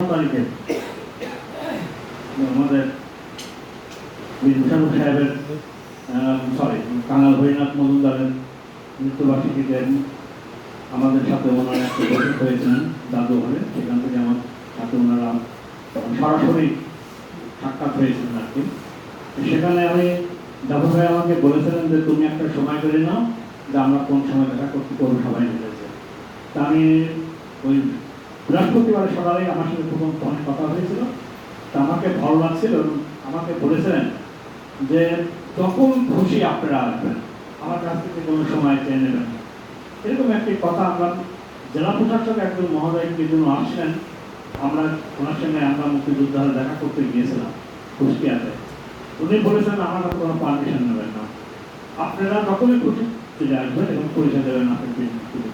তারিখে আমাদের আমাদের সাথে ওনারা একটা বৈঠক হয়েছিলেন দাদুঘরে সেখান থেকে আমার সাথে ওনারা সরাসরি সাক্ষাৎ হয়েছিলেন আর কি। সেখানে আমি দাদু ভাই আমাকে বলেছিলেন যে, তুমি একটা সময় করে নাও যে আমরা কোন সময় দেখা করতে করব সবাই মিলেছে তা আমি ওই বৃহস্পতিবার সকালে আমার সাথে প্রথম ফোনে কথা হয়েছিল। তা আমাকে ভালো লাগছিল আমাকে বলেছিলেন যে, যখন খুশি আপনারা আসবেন। আমার কাছ থেকে কোনো সময় চেয়ে নেবেন এরকম একটি কথা আমরা জেলা প্রশাসক একজন মহোদয়কে জন্য আসলেন। আমরা ওনার সঙ্গে আমরা মুক্তিযোদ্ধারা দেখা করতে গিয়েছিলাম কুষ্টিয়াতে। উনি বলেছেন, আমার কোনো পারমিশন নেবেন না। আপনারা যখনই খুশি আসবেন এবং পরিচয় দেবেন মুক্তিযোদ্ধা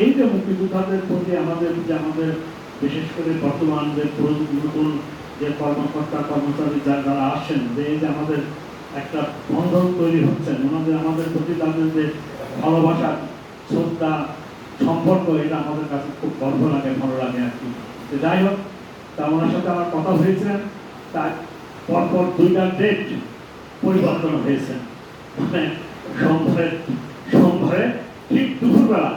এই যে মুক্তিযোদ্ধাদের প্রতি আমাদের যে আমাদের, বিশেষ করে বর্তমান যে নতুন যে কর্মকর্তা, কর্মচারী যারা আসছেন, যে এই যে আমাদের একটা বন্ধন তৈরি হচ্ছেন ওনাদের আমাদের প্রতি তাদের যে ভালোবাসা, শ্রদ্ধা, সম্পর্ক, এটা আমাদের কাছে খুব গর্ব লাগে, ভালো লাগে আর কি। যাই হোক, তা ওনার সাথে আমার কথা হয়েছিলেন তার পরপর দুইটা ডেট পরিবর্তন হয়েছে। মানে সোমবারে সোমবারে ঠিক দুপুরবেলা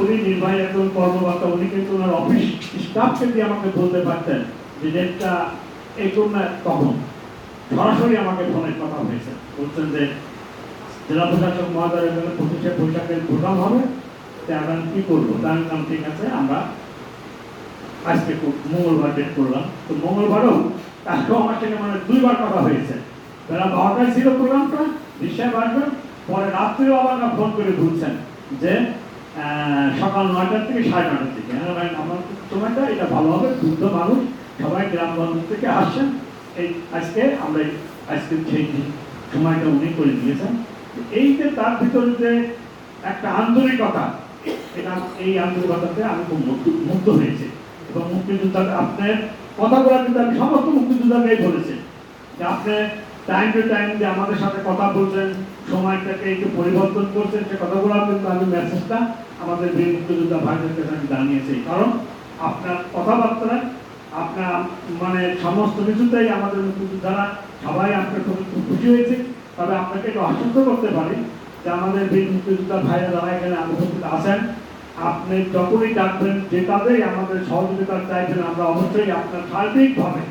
উনি নির্বাহী একজন কর্মকর্তা, উনি কিন্তু ওনার অফিস স্টাফকে দিয়ে আমাকে বলতে পারতেন যে ডেটটা এই না তখন সরাসরি আমাকে ফোনে কথা হয়েছে। বলছেন যে জেলা প্রশাসক মহোদয়ের জন্য পঁচিশে বৈশাখের প্রোগ্রাম হবে। তা আমরা কি করব? তার নাম ঠিক আছে, আমরা আজকে মঙ্গলবার ডেট করলাম। তো মঙ্গলবারও আজকেও আমার সঙ্গে মানে দুইবার কথা হয়েছে। বেলা বারোটায় ছিল প্রোগ্রামটা রিক্সায় বাসবেন পরে রাত্রেও আবার ফোন করে ঘুরছেন যে সকাল নয়টার থেকে সাড়ে নয়টার দিকে। হ্যাঁ আমার সময়টা এটা ভালো হবে যুদ্ধ মানুষ, সবাই গ্রামগঞ্জ থেকে আসছেন। এই আজকে আমরা আজকে সেই সময়টা উনি করে দিয়েছেন। এই যে তার ভিতরে যে একটা আন্তরিকতা, এটা এই আন্তরিকতাতে আমি খুব মুগ্ধ মুগ্ধ হয়েছি। এবং মুক্তিযোদ্ধা আপনার কথাগুলো কিন্তু আমি সমস্ত মুক্তিযোদ্ধাকেই বলেছি যে আপনি টাইম টু টাইম যে আমাদের সাথে কথা বলছেন, সময়টাকে একটু পরিবর্তন করছেন, সে কথাগুলো কিন্তু আমি মেসেজটা আমাদের বীর মুক্তিযোদ্ধা ভাইদের কাছে আমি জানিয়েছি। কারণ আপনার কথাবার্তা, আপনার মানে সমস্ত কিছুতেই আমাদের মুক্তিযোদ্ধারা সবাই আপনার খুব খুব খুশি হয়েছে। তবে আপনাকে একটু আশ্বস্ত করতে পারি যে আমাদের বীর মুক্তিযোদ্ধা ভাইরা যারা এখানে উপস্থিত আছেন, আপনি যখনই ডাকবেন, যে কাজেই আমাদের সহযোগিতা চাইবেন, আমরা অবশ্যই আপনার সার্বিকভাবে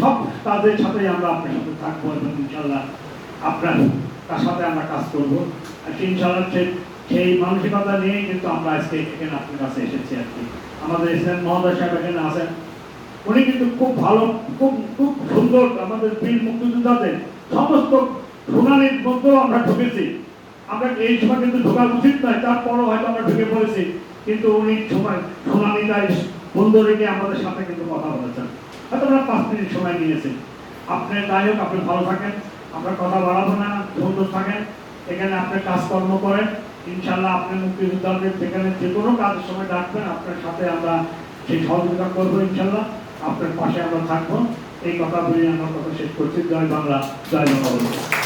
সব কাজের সাথেই আমরা আপনার সাথে থাকব এবং ইনশাল্লাহ আপনার তার সাথে আমরা কাজ করব। আর ইনশাল্লাহ সেই মানসিকতা নিয়েই কিন্তু আমরা আজকে এখানে আপনার কাছে এসেছি আর কি। আমাদের ইসলাম মহোদয় সাহেব এখানে আছেন। উনি কিন্তু খুব ভালো, খুব খুব সুন্দর আমাদের বীর মুক্তিযোদ্ধাদের সমস্ত শুনানির মধ্যেও আমরা ঢুকেছি। আমরা এই সময় কিন্তু ঢোকা উচিত নয়, তারপরও হয়তো আমরা ঢুকে পড়েছি। কিন্তু উনি সময়, শুনানিটা বন্ধ রেখে আমাদের সাথে কিন্তু কথা বলেছেন। হয়তো আমরা পাঁচ মিনিট সময় নিয়েছেন যাই হোক, আপনি ভালো থাকেন, আপনার কথা বাড়াবো না থাকেন, এখানে কাজকর্ম করেন, ইনশাল্লাহ আপনি মুক্তিযোদ্ধাদের সেখানে যে কোনো কাজের সময় ডাকবেন, আপনার সাথে আমরা সেই সহযোগিতা করব ইনশাল্লাহ, আপনার পাশে আমরা থাকব। এই কথা বলে আমার কথা শেষ করছি। জয় বাংলা জয় বাংলা